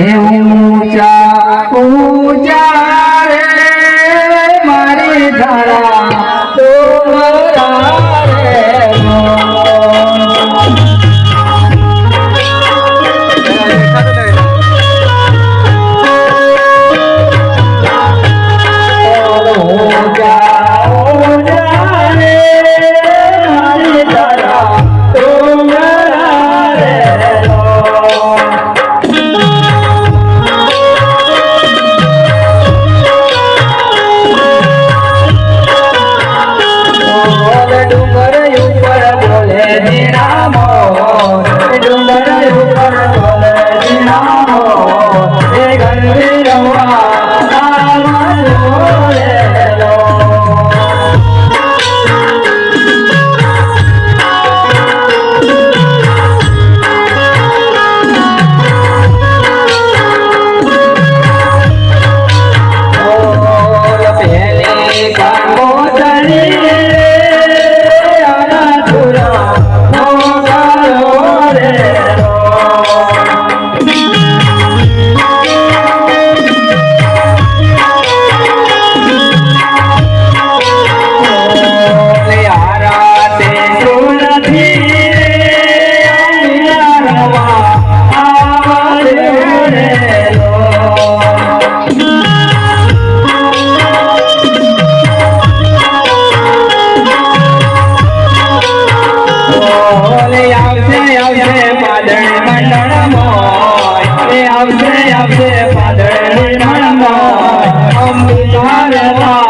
É, é, é. 什么人啊？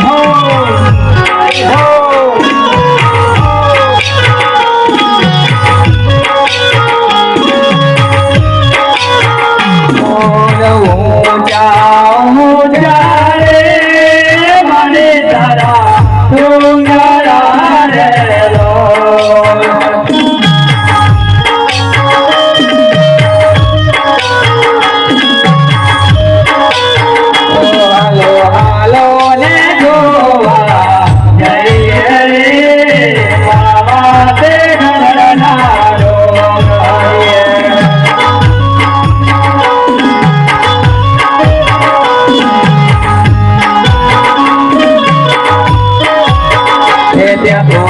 হো হো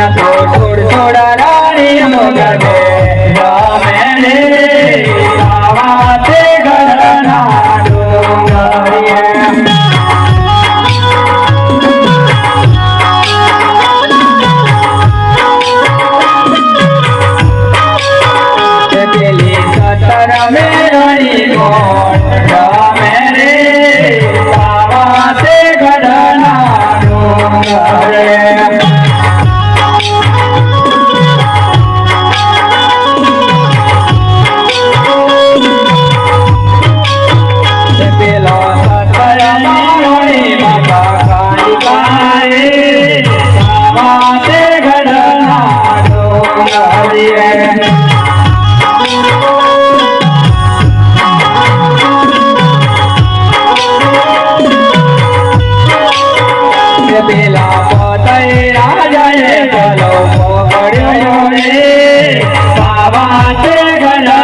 या तो छोड़ छोड़ा रानी मोगा दे या मैंने आवाज़े ઘર